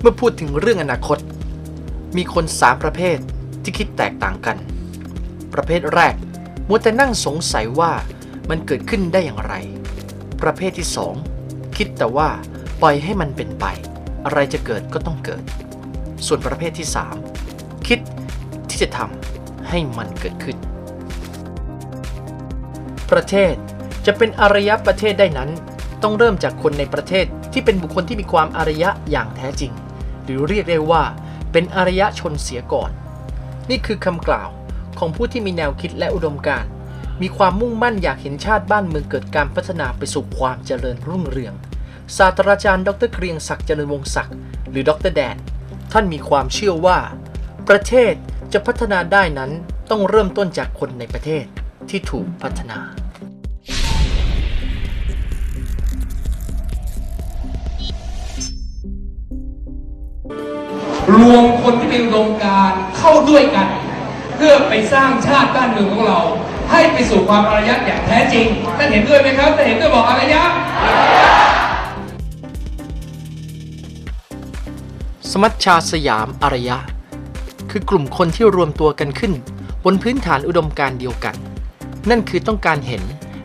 เมื่อพูดถึงเรื่องอนาคต มีคนสามประเภทที่คิดแตกต่างกัน ประเภทแรกมัวแต่นั่งสงสัยว่ามันเกิดขึ้นได้อย่างไร ประเภทที่สองคิดแต่ว่าปล่อยให้มันเป็นไป อะไรจะเกิดก็ต้องเกิด ส่วนประเภทที่สามคิดที่จะทำให้มันเกิดขึ้น ประเทศจะเป็นอารยประเทศได้นั้น ต้องเริ่มจากคนในประเทศที่เป็นบุคคลที่มีความอารยะอย่างแท้จริง รือเรียกได้ว่า เป็นอารยชนเสียก่อน นี่คือคำกล่าวของผู้ที่มีแนวคิดและอุดมการณ์มีความมุ่งมั่นอยากเห็นชาติบ้านเมืองเกิดการพัฒนาไปสู่ความเจริญรุ่งเรือง ศาสตราจารย์ ดรเกรียงศักดิ์เจริญวงศ์ศักดิ์หรือดรแดน ท่านมีความเชื่อว่า ประเทศจะพัฒนาได้นั้นต้องเริ่มต้นจากคนในประเทศที่ถูกพัฒนา คนที่มีอุดมการเข้าด้วยกัน เพื่อไปสร้างชาติบ้านเมืองของเรา ให้ไปสู่ความอารยะอย่างแท้จริงท่านเห็นด้วยไหมครับท่านเห็นด้วยบอกอารยะสมัชชาสยามอารยะ คือกลุ่มคนที่รวมตัวกันขึ้น บนพื้นฐานอุดมการเดียวกัน นั่นคือต้องการเห็น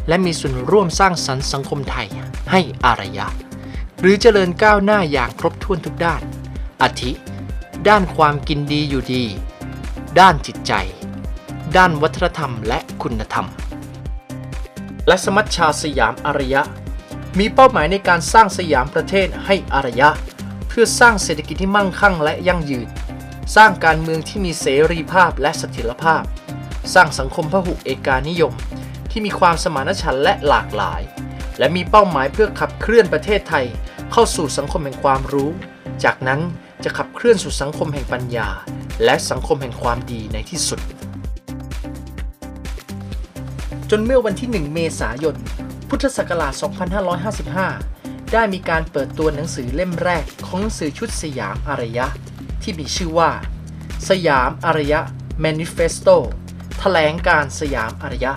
และมีส่วนร่วมสร้างสรรค์สังคมไทยให้อารยะ หรือเจริญก้าวหน้าอย่างครบถ้วนทุกด้านอาทิ ด้านความกินดีอยู่ดี ด้านจิตใจ ด้านวัฒนธรรมและคุณธรรม และสมัชชาสยามอารยะ มีเป้าหมายในการสร้างสยามประเทศให้อารยะ เพื่อสร้างเศรษฐกิจที่มั่งคั่งและยั่งยืน สร้างการเมืองที่มีเสรีภาพและเสถียรภาพ สร้างสังคมพหุเอกานิยม ที่มีความสมานฉันท์และหลากหลาย และมีเป้าหมายเพื่อขับเคลื่อนประเทศไทย เข้าสู่สังคมแห่งความรู้ จากนั้น จะขับเคลื่อนสู่สังคมแห่งปัญญา และสังคมแห่งความดีในที่สุด จนเมื่อวันที่ 1 เมษายน พุทธศักราช 2555 ได้มีการเปิดตัวหนังสือเล่มแรกของหนังสือชุดสยามอารยะ ที่มีชื่อว่า สยามอารยะ Manifesto แถลงการสยามอารยะ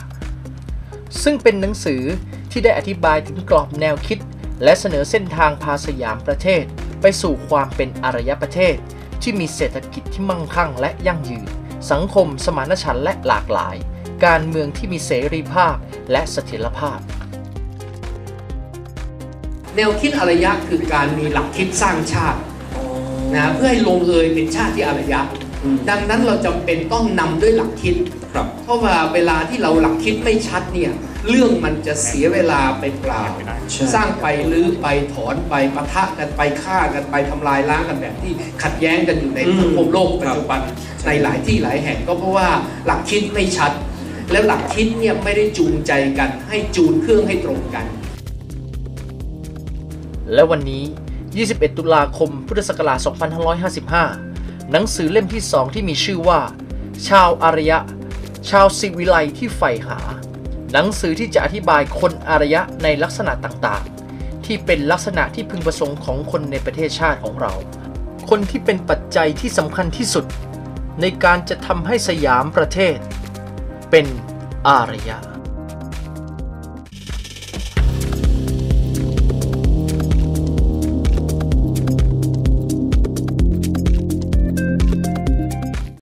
ซึ่งเป็นหนังสือที่ได้อธิบายถึงกรอบแนวคิด และเสนอเส้นทางพาสยามประเทศ ไปสู่ความเป็นอารยประเทศ ที่มีเศรษฐกิจที่มั่งคั่งและยั่งยืน สังคมสมานฉันท์และหลากหลาย การเมืองที่มีเสรีภาพและเสถียรภาพ แนวคิดอารยะคือการมีหลักคิดสร้างชาตินะเพื่อให้ลงเอยเป็นชาติที่อารยะ ดังนั้นเราจำเป็นต้องนำด้วยหลักคิดครับ เพราะว่าเวลาที่เราหลักคิดไม่ชัดเนี่ยเรื่องมันจะเสียเวลาไปเปล่าใช่สร้างไปลื้อไปถอนไปปะทะกันไปฆ่ากันไปทำลายล้างกันแบบที่ขัดแย้งกันอยู่ในอืมสังคมโลกปัจจุบันใช่ในหลายที่หลายแห่งก็เพราะว่าหลักคิดไม่ชัด แล้วหลักคิดเนี่ยไม่ได้จูงใจกันให้จูนเครื่องให้ตรงกัน และวันนี้ 21 ตุลาคม พุทธศักราช 2555 หนังสือเล่มที่2ที่มีชื่อว่า ชาวอารยะ ชาวสิวิไลที่ใฝ่หา หนังสือที่จะอธิบายคนอารยะในลักษณะต่างๆ ที่เป็นลักษณะที่พึงประสงค์ของคนในประเทศชาติของเรา คนที่เป็นปัจจัยที่สำคัญที่สุด ในการจะทำให้สยามประเทศ เป็นอารยะ